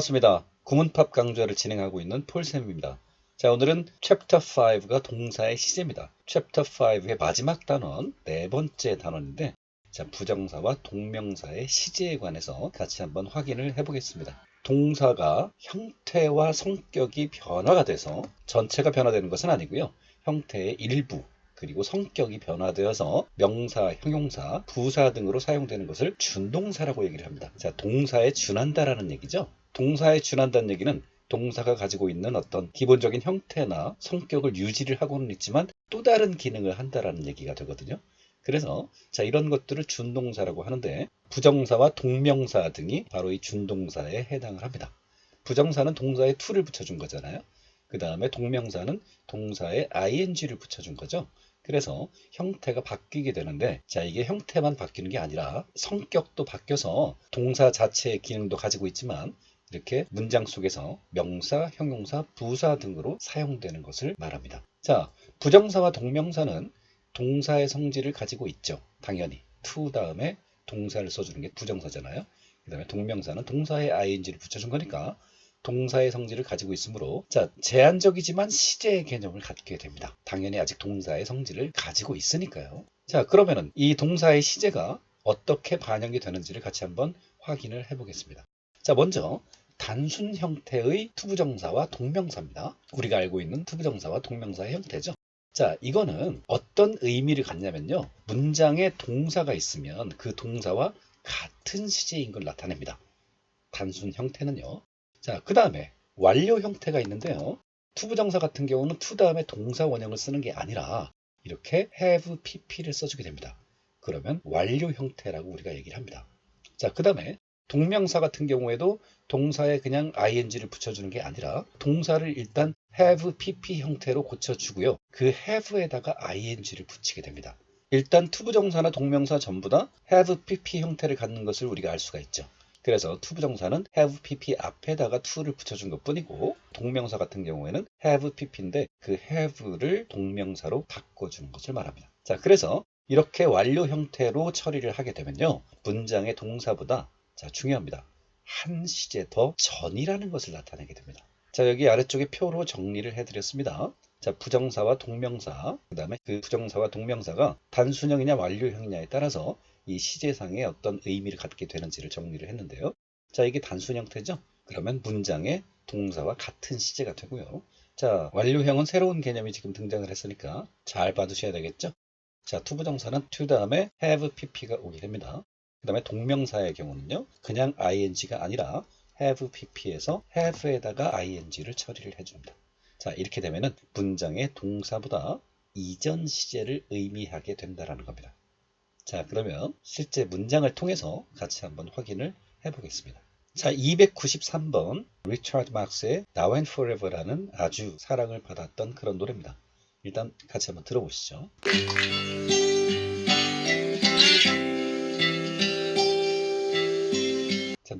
반갑습니다. 구문팝 강좌를 진행하고 있는 폴쌤입니다. 자, 오늘은 챕터 5가 동사의 시제입니다. 챕터 5의 마지막 단원, 네 번째 단원인데, 자, 부정사와 동명사의 시제에 관해서 같이 한번 확인을 해보겠습니다. 동사가 형태와 성격이 변화가 돼서 전체가 변화되는 것은 아니고요. 형태의 일부, 그리고 성격이 변화되어서 명사, 형용사, 부사 등으로 사용되는 것을 준동사라고 얘기를 합니다. 자, 동사에 준한다라는 얘기죠. 동사에 준한다는 얘기는 동사가 가지고 있는 어떤 기본적인 형태나 성격을 유지를 하고는 있지만 또 다른 기능을 한다라는 얘기가 되거든요. 그래서 자 이런 것들을 준동사라고 하는데 부정사와 동명사 등이 바로 이 준동사에 해당을 합니다. 부정사는 동사에 to를 붙여준 거잖아요. 그 다음에 동명사는 동사에 ing를 붙여준 거죠. 그래서 형태가 바뀌게 되는데 자 이게 형태만 바뀌는 게 아니라 성격도 바뀌어서 동사 자체의 기능도 가지고 있지만 이렇게 문장 속에서 명사, 형용사, 부사 등으로 사용되는 것을 말합니다. 자, 부정사와 동명사는 동사의 성질을 가지고 있죠. 당연히 to 다음에 동사를 써주는 게 부정사잖아요. 그 다음에 동명사는 동사에 ing를 붙여준 거니까 동사의 성질을 가지고 있으므로 자 제한적이지만 시제의 개념을 갖게 됩니다. 당연히 아직 동사의 성질을 가지고 있으니까요. 자 그러면은 이 동사의 시제가 어떻게 반영이 되는지를 같이 한번 확인을 해보겠습니다. 자 먼저 단순 형태의 투부정사와 동명사입니다. 우리가 알고 있는 투부정사와 동명사의 형태죠. 자, 이거는 어떤 의미를 갖냐면요. 문장에 동사가 있으면 그 동사와 같은 시제인 걸 나타냅니다. 단순 형태는요. 자, 그 다음에 완료 형태가 있는데요. 투부정사 같은 경우는 to 다음에 동사 원형을 쓰는 게 아니라 이렇게 have pp를 써주게 됩니다. 그러면 완료 형태라고 우리가 얘기를 합니다. 자, 그 다음에 동명사 같은 경우에도 동사에 그냥 ing를 붙여주는 게 아니라 동사를 일단 have pp 형태로 고쳐주고요. 그 have에다가 ing를 붙이게 됩니다. 일단 투부정사나 동명사 전부 다 have pp 형태를 갖는 것을 우리가 알 수가 있죠. 그래서 투부정사는 have pp 앞에다가 to를 붙여준 것 뿐이고 동명사 같은 경우에는 have pp인데 그 have를 동명사로 바꿔주는 것을 말합니다. 자, 그래서 이렇게 완료 형태로 처리를 하게 되면요. 문장의 동사보다 자, 중요합니다. 한 시제 더 전이라는 것을 나타내게 됩니다. 자, 여기 아래쪽에 표로 정리를 해드렸습니다. 자, 부정사와 동명사, 그 다음에 그 부정사와 동명사가 단순형이냐 완료형이냐에 따라서 이 시제상의 어떤 의미를 갖게 되는지를 정리를 했는데요. 자, 이게 단순 형태죠? 그러면 문장의 동사와 같은 시제가 되고요. 자, 완료형은 새로운 개념이 지금 등장을 했으니까 잘 봐두셔야 되겠죠? 자, 투부정사는 to 다음에 have pp가 오게 됩니다. 그 다음에 동명사의 경우는요, 그냥 ing가 아니라 have pp에서 have에다가 ing를 처리를 해줍니다. 자, 이렇게 되면은 문장의 동사보다 이전 시제를 의미하게 된다라는 겁니다. 자, 그러면 실제 문장을 통해서 같이 한번 확인을 해보겠습니다. 자, 293번 리차드 막스의 Now and Forever라는 아주 사랑을 받았던 그런 노래입니다. 일단 같이 한번 들어보시죠.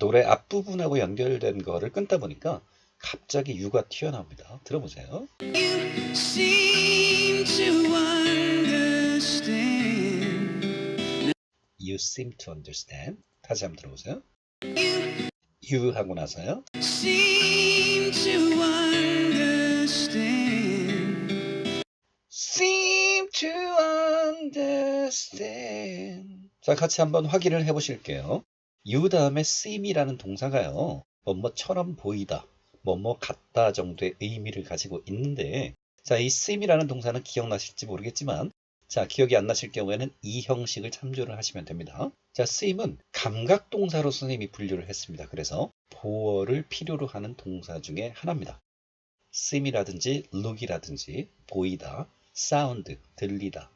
노래 앞부분하고 연결된 거를 끊다 보니까 갑자기 유가 튀어나옵니다. 들어보세요. You seem to understand. You seem to understand. 다시 한번 들어보세요. You You 하고 나서요. seem to understand. Seem to understand. 자, 같이 한번 확인을 해 보실게요. You 다음에 seem이라는 동사가요. 뭐뭐처럼 보이다, 뭐뭐 같다 정도의 의미를 가지고 있는데 자, 이 seem이라는 동사는 기억나실지 모르겠지만 자, 기억이 안 나실 경우에는 이 형식을 참조를 하시면 됩니다. 자, seem은 감각 동사로 선생님이 분류를 했습니다. 그래서 보어를 필요로 하는 동사 중에 하나입니다. seem이라든지 look이라든지 보이다, sound 들리다,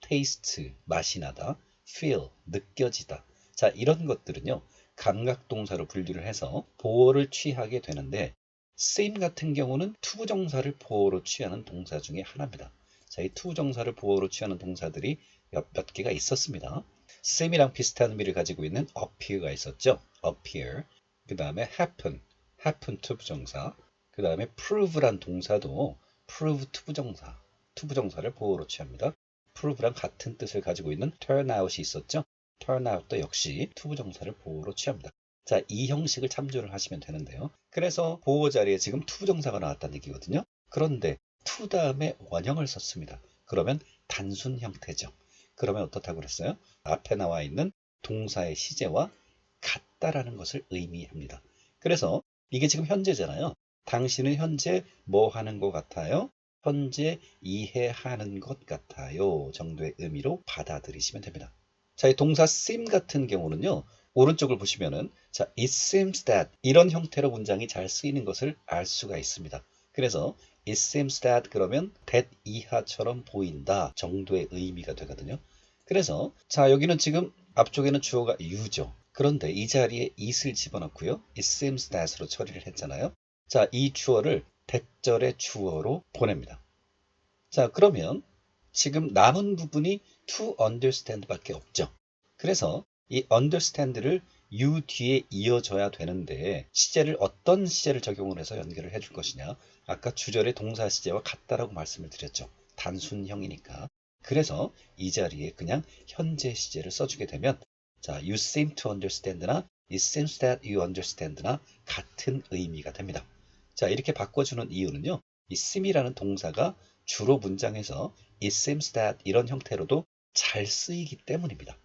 taste 맛이 나다, feel 느껴지다. 자, 이런 것들은요. 감각 동사로 분류를 해서 보어를 취하게 되는데 seem 같은 경우는 투부정사를 보어로 취하는 동사 중에 하나입니다. 자, 이 투부정사를 보어로 취하는 동사들이 몇, 몇 개가 있었습니다. seem이랑 비슷한 의미를 가지고 있는 appear가 있었죠. appear. 그 다음에 happen, happen 투부정사. 그 다음에 prove란 동사도 prove 투부정사, 투부정사를 보어로 취합니다. prove랑 같은 뜻을 가지고 있는 turn out이 있었죠. Turn out도 역시 투부 정사를 보어로 취합니다. 자, 이 형식을 참조를 하시면 되는데요. 그래서 보호 자리에 지금 투부 정사가 나왔다는 얘기거든요. 그런데 to 다음에 원형을 썼습니다. 그러면 단순 형태죠. 그러면 어떻다고 그랬어요? 앞에 나와 있는 동사의 시제와 같다라는 것을 의미합니다. 그래서 이게 지금 현재잖아요. 당신은 현재 뭐 하는 것 같아요? 현재 이해하는 것 같아요. 정도의 의미로 받아들이시면 됩니다. 자, 이 동사 seem 같은 경우는요. 오른쪽을 보시면은 자, it seems that 이런 형태로 문장이 잘 쓰이는 것을 알 수가 있습니다. 그래서 it seems that 그러면 that 이하처럼 보인다 정도의 의미가 되거든요. 그래서 자, 여기는 지금 앞쪽에는 주어가 you죠. 그런데 이 자리에 it을 집어넣고요. it seems that으로 처리를 했잖아요. 자, 이 주어를 대절의 주어로 보냅니다. 자, 그러면 지금 남은 부분이 to understand 밖에 없죠. 그래서 이 understand를 you 뒤에 이어져야 되는데 시제를 어떤 시제를 적용을 해서 연결을 해줄 것이냐? 아까 주절의 동사 시제와 같다라고 말씀을 드렸죠. 단순형이니까. 그래서 이 자리에 그냥 현재 시제를 써주게 되면 자 you seem to understand나 it seems that you understand나 같은 의미가 됩니다. 자 이렇게 바꿔주는 이유는요 이 seem이라는 동사가 주로 문장에서 it seems that 이런 형태로도 잘 쓰이기 때문입니다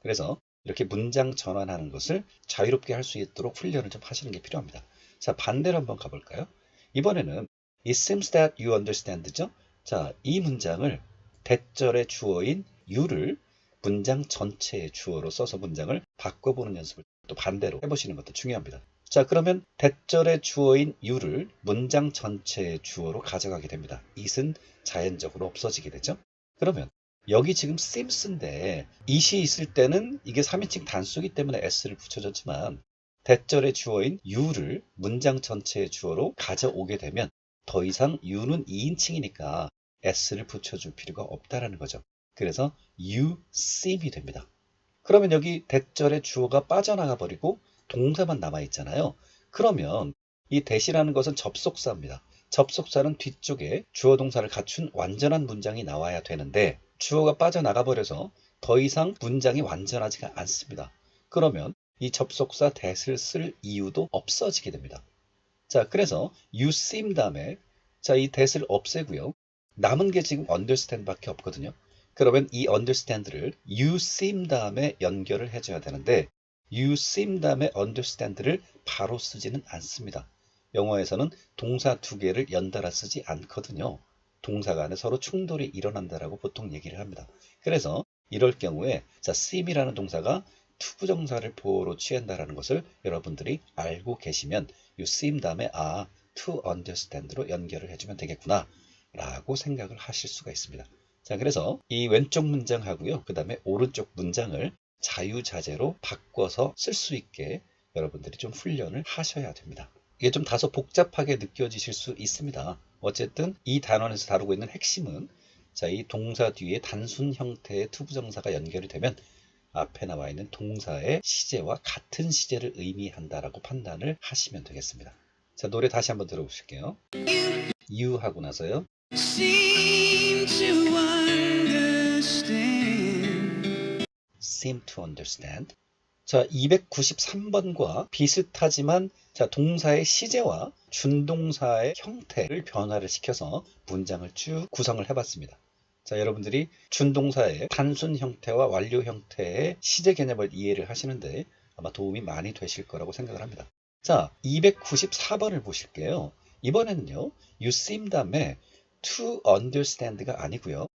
그래서 이렇게 문장 전환하는 것을 자유롭게 할 수 있도록 훈련을 좀 하시는 게 필요합니다. 자, 반대로 한번 가볼까요? 이번에는 It seems that you understand죠? 자, 이 문장을 대절의 주어인 you를 문장 전체의 주어로 써서 문장을 바꿔보는 연습을 또 반대로 해보시는 것도 중요합니다. 자, 그러면 대절의 주어인 you를 문장 전체의 주어로 가져가게 됩니다. it은 자연적으로 없어지게 되죠. 그러면 여기 지금 sims인데 it이 있을 때는 이게 3인칭 단수기 때문에 s를 붙여줬지만 대절의 주어인 you를 문장 전체의 주어로 가져오게 되면 더 이상 you는 2인칭이니까 s를 붙여줄 필요가 없다라는 거죠. 그래서 you seem이 됩니다. 그러면 여기 대절의 주어가 빠져나가 버리고 동사만 남아 있잖아요. 그러면 이 대시라는 것은 접속사입니다. 접속사는 뒤쪽에 주어 동사를 갖춘 완전한 문장이 나와야 되는데 주어가 빠져나가 버려서 더 이상 문장이 완전하지가 않습니다. 그러면 이 접속사 that을 쓸 이유도 없어지게 됩니다. 자, 그래서 you seem 다음에 자, 이 that을 없애고요. 남은 게 지금 understand 밖에 없거든요. 그러면 이 understand를 you seem 다음에 연결을 해줘야 되는데 you seem 다음에 understand를 바로 쓰지는 않습니다. 영어에서는 동사 두 개를 연달아 쓰지 않거든요. 동사 간에 서로 충돌이 일어난다라고 보통 얘기를 합니다. 그래서 이럴 경우에 자, seem이라는 동사가 투부정사를 보호로 취한다라는 것을 여러분들이 알고 계시면 you seem 다음에 아, to understand로 연결을 해주면 되겠구나 라고 생각을 하실 수가 있습니다. 자, 그래서 이 왼쪽 문장하고요. 그 다음에 오른쪽 문장을 자유자재로 바꿔서 쓸 수 있게 여러분들이 좀 훈련을 하셔야 됩니다. 이게 좀 다소 복잡하게 느껴지실 수 있습니다. 어쨌든 이 단원에서 다루고 있는 핵심은 자, 이 동사 뒤에 단순 형태의 투부정사가 연결이 되면 앞에 나와 있는 동사의 시제와 같은 시제를 의미한다라고 판단을 하시면 되겠습니다. 자, 노래 다시 한번 들어보실게요. you 하고 나서요. seem to understand. seem to understand. 자, 293번과 비슷하지만 자, 동사의 시제와 준동사의 형태를 변화를 시켜서 문장을 쭉 구성을 해봤습니다. 자, 여러분들이 준동사의 단순 형태와 완료 형태의 시제 개념을 이해를 하시는데 아마 도움이 많이 되실 거라고 생각을 합니다. 자, 294번을 보실게요. 이번에는요, you seem 다음에 to understand가 아니고요.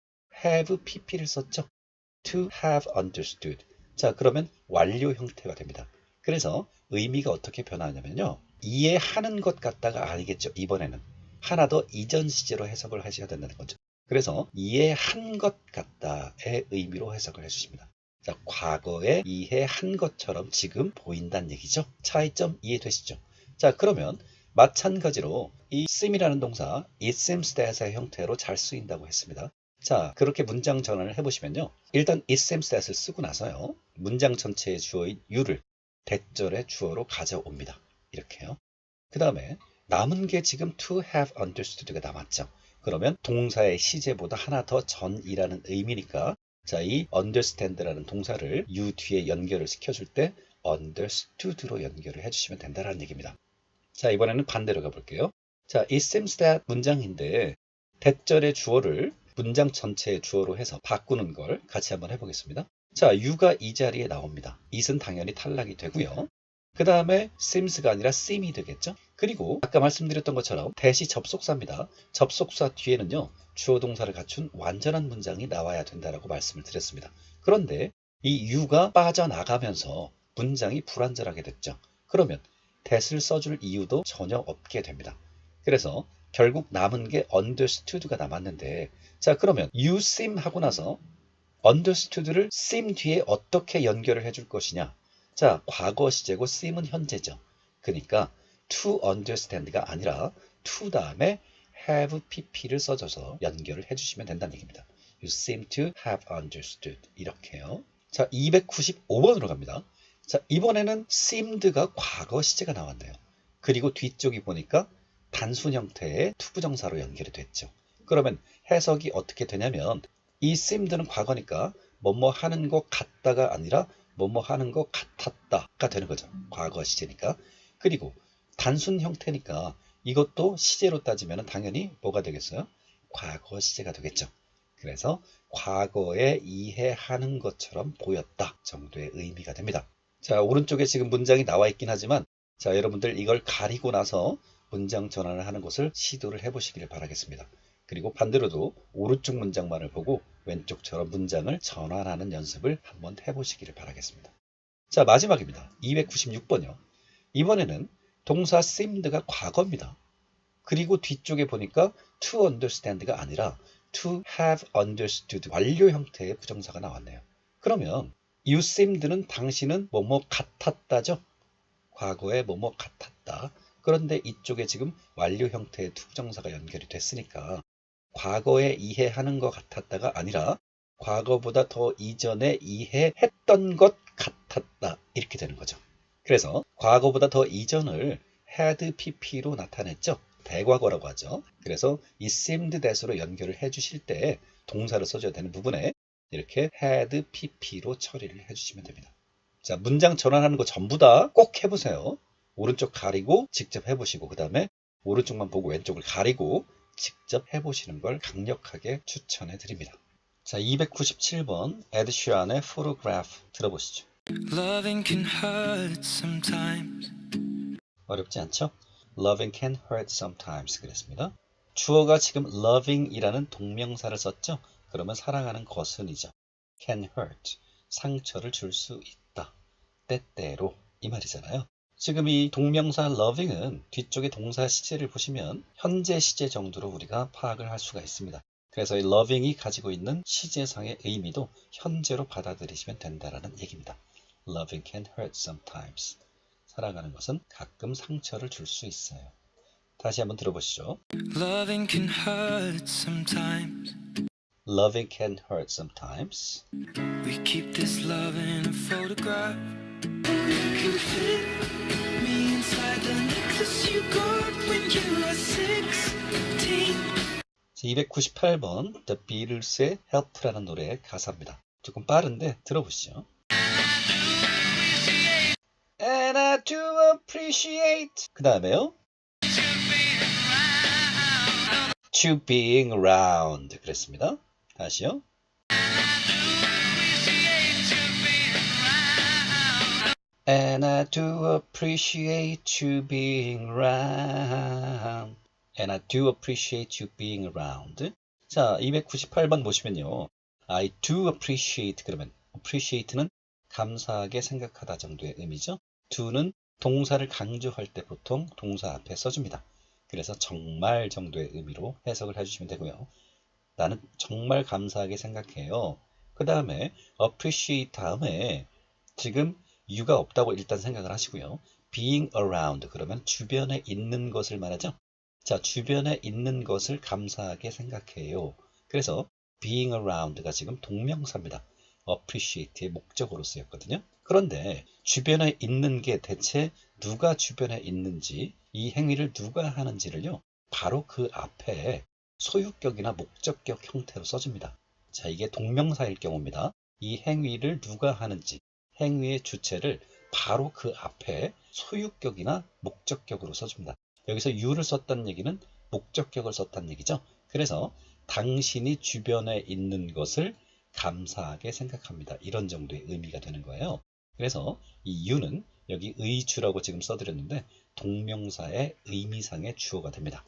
have pp를 썼죠. to have understood. 자, 그러면 완료 형태가 됩니다. 그래서 의미가 어떻게 변하냐면요. 이해하는 것 같다가 아니겠죠. 이번에는. 하나 더 이전 시제로 해석을 하셔야 된다는 거죠. 그래서 이해한 것 같다의 의미로 해석을 해주십니다. 자, 과거에 이해한 것처럼 지금 보인다는 얘기죠. 차이점 이해되시죠? 자, 그러면 마찬가지로 이 seem이라는 동사 it seems that의 형태로 잘 쓰인다고 했습니다. 자, 그렇게 문장 전환을 해보시면요. 일단 it seems that을 쓰고 나서요. 문장 전체의 주어인 you를 대절의 주어로 가져옵니다. 이렇게요. 그 다음에 남은 게 지금 to have understood가 남았죠. 그러면 동사의 시제보다 하나 더 전이라는 의미니까 자, 이 understand라는 동사를 you 뒤에 연결을 시켜줄 때 understood로 연결을 해주시면 된다는 얘기입니다. 자, 이번에는 반대로 가볼게요. 자, it seems that 문장인데 대절의 주어를 문장 전체의 주어로 해서 바꾸는 걸 같이 한번 해보겠습니다. 자, you가 이 자리에 나옵니다. it은 당연히 탈락이 되고요. 그 다음에 seems가 아니라 seem이 되겠죠. 그리고 아까 말씀드렸던 것처럼 대시 접속사입니다. 접속사 뒤에는요. 주어 동사를 갖춘 완전한 문장이 나와야 된다라고 말씀을 드렸습니다. 그런데 이 you가 빠져나가면서 문장이 불완전하게 됐죠. 그러면 that을 써줄 이유도 전혀 없게 됩니다. 그래서 결국 남은 게 understood가 남았는데 자 그러면 you seem 하고 나서 understood를 seem 뒤에 어떻게 연결을 해줄 것이냐 자 과거 시제고 seem은 현재죠. 그러니까 to understand가 아니라 to 다음에 have pp를 써줘서 연결을 해주시면 된다는 얘기입니다. You seem to have understood 이렇게요. 자 295번으로 갑니다. 자 이번에는 seemed가 과거 시제가 나왔네요. 그리고 뒤쪽이 보니까 단순 형태의 투부정사로 연결이 됐죠. 그러면 해석이 어떻게 되냐면 이 seemed는 과거니까 뭐뭐 하는 것 같다가 아니라 뭐뭐 하는 것 같았다가 되는 거죠. 과거 시제니까. 그리고 단순 형태니까 이것도 시제로 따지면 당연히 뭐가 되겠어요? 과거 시제가 되겠죠. 그래서 과거에 이해하는 것처럼 보였다 정도의 의미가 됩니다. 자, 오른쪽에 지금 문장이 나와 있긴 하지만 자, 여러분들 이걸 가리고 나서 문장 전환을 하는 것을 시도를 해보시길 바라겠습니다. 그리고 반대로도 오른쪽 문장만을 보고 왼쪽처럼 문장을 전환하는 연습을 한번 해보시기를 바라겠습니다. 자, 마지막입니다. 296번이요. 이번에는 동사 seemed가 과거입니다. 그리고 뒤쪽에 보니까 to understand가 아니라 to have understood 완료 형태의 부정사가 나왔네요. 그러면 you seemed는 당신은 뭐뭐 같았다죠? 과거에 뭐뭐 같았다. 그런데 이쪽에 지금 완료 형태의 투부정사가 연결이 됐으니까 과거에 이해하는 것 같았다가 아니라 과거보다 더 이전에 이해했던 것 같았다. 이렇게 되는 거죠. 그래서 과거보다 더 이전을 had pp로 나타냈죠. 대과거라고 하죠. 그래서 이 seemed that으로 연결을 해주실 때 동사를 써줘야 되는 부분에 이렇게 had pp로 처리를 해주시면 됩니다. 자, 문장 전환하는 거 전부 다 꼭 해보세요. 오른쪽 가리고 직접 해보시고 그 다음에 오른쪽만 보고 왼쪽을 가리고 직접 해보시는 걸 강력하게 추천해 드립니다. 자, 297번 에드 슈안의 Photograph 들어보시죠. Loving can hurt sometimes. 어렵지 않죠? Loving can hurt sometimes 그랬습니다. 주어가 지금 loving이라는 동명사를 썼죠? 그러면 사랑하는 것은이죠. can hurt 상처를 줄 수 있다. 때때로 이 말이잖아요. 지금 이 동명사 loving은 뒤쪽에 동사 시제를 보시면 현재 시제 정도로 우리가 파악을 할 수가 있습니다. 그래서 이 loving이 가지고 있는 시제상의 의미도 현재로 받아들이시면 된다라는 얘기입니다. Loving can hurt sometimes. 사랑하는 것은 가끔 상처를 줄 수 있어요. 다시 한번 들어보시죠. Loving can hurt sometimes. Loving can hurt sometimes. We keep this love in a photograph. 298번 The Beatles의 Help라는 노래의 가사입니다. 조금 빠른데 들어보시죠. And I do appreciate 그 다음에요. To being around 그랬습니다. 다시요. And I do appreciate you being around. And I do appreciate you being around. 자, 298번 보시면요. I do appreciate 그러면 appreciate는 감사하게 생각하다 정도의 의미죠. do는 동사를 강조할 때 보통 동사 앞에 써줍니다. 그래서 정말 정도의 의미로 해석을 해주시면 되고요. 나는 정말 감사하게 생각해요. 그 다음에 appreciate 다음에 지금 you가 없다고 일단 생각을 하시고요. being around 그러면 주변에 있는 것을 말하죠. 자, 주변에 있는 것을 감사하게 생각해요. 그래서 being around가 지금 동명사입니다. appreciate의 목적으로 쓰였거든요. 그런데 주변에 있는 게 대체 누가 주변에 있는지 이 행위를 누가 하는지를요. 바로 그 앞에 소유격이나 목적격 형태로 써줍니다. 자, 이게 동명사일 경우입니다. 이 행위를 누가 하는지 행위의 주체를 바로 그 앞에 소유격이나 목적격으로 써줍니다. 여기서 you를 썼다는 얘기는 목적격을 썼다는 얘기죠. 그래서 당신이 주변에 있는 것을 감사하게 생각합니다. 이런 정도의 의미가 되는 거예요. 그래서 이 you는 여기 의주라고 지금 써드렸는데 동명사의 의미상의 주어가 됩니다.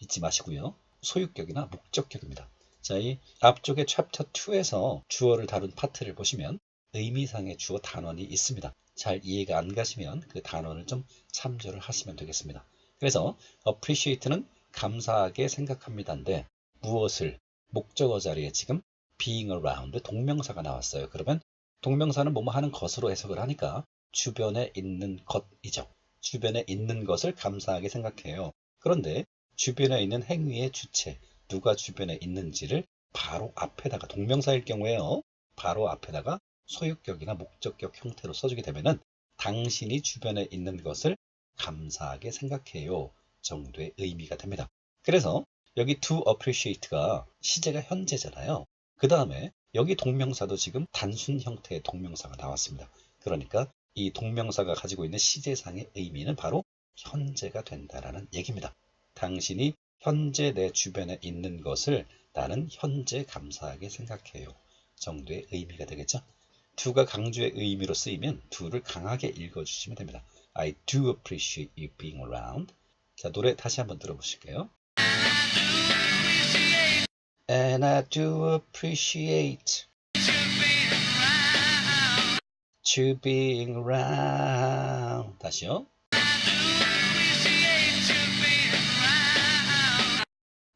잊지 마시고요. 소유격이나 목적격입니다. 자, 이 앞쪽에 챕터 2에서 주어를 다룬 파트를 보시면 의미상의 주어 단원이 있습니다. 잘 이해가 안 가시면 그 단원을 좀 참조를 하시면 되겠습니다. 그래서 appreciate는 감사하게 생각합니다인데 무엇을 목적어 자리에 지금 being around 동명사가 나왔어요. 그러면 동명사는 뭐뭐 하는 것으로 해석을 하니까 주변에 있는 것이죠. 주변에 있는 것을 감사하게 생각해요. 그런데 주변에 있는 행위의 주체, 누가 주변에 있는지를 바로 앞에다가 동명사일 경우에요. 바로 앞에다가 소유격이나 목적격 형태로 써주게 되면은 당신이 주변에 있는 것을 감사하게 생각해요 정도의 의미가 됩니다. 그래서 여기 to appreciate가 시제가 현재잖아요. 그 다음에 여기 동명사도 지금 단순 형태의 동명사가 나왔습니다. 그러니까 이 동명사가 가지고 있는 시제상의 의미는 바로 현재가 된다라는 얘기입니다. 당신이 현재 내 주변에 있는 것을 나는 현재 감사하게 생각해요 정도의 의미가 되겠죠. Do가 강조의 의미로 쓰이면 do를 강하게 읽어주시면 됩니다. I do appreciate you being around. 자, 노래 다시 한번 들어보실게요. And I do appreciate you being around. 다시요.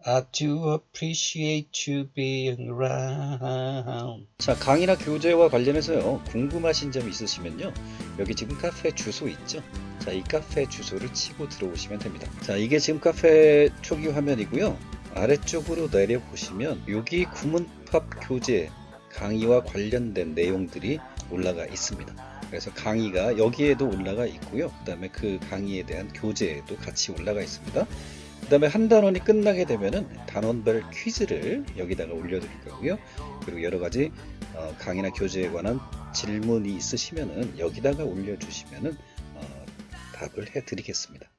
I do appreciate you being around. 자, 강의나 교재와 관련해서요. 궁금하신 점 있으시면요. 여기 지금 카페 주소 있죠? 자, 이 카페 주소를 치고 들어오시면 됩니다. 자, 이게 지금 카페 초기 화면이고요. 아래쪽으로 내려보시면 여기 구문팝 교재 강의와 관련된 내용들이 올라가 있습니다. 그래서 강의가 여기에도 올라가 있고요. 그 다음에 그 강의에 대한 교재도 같이 올라가 있습니다. 그 다음에 한 단원이 끝나게 되면은 단원별 퀴즈를 여기다가 올려드릴 거고요. 그리고 여러 가지 어, 강의나 교재에 관한 질문이 있으시면은 여기다가 올려주시면은 어, 답을 해드리겠습니다.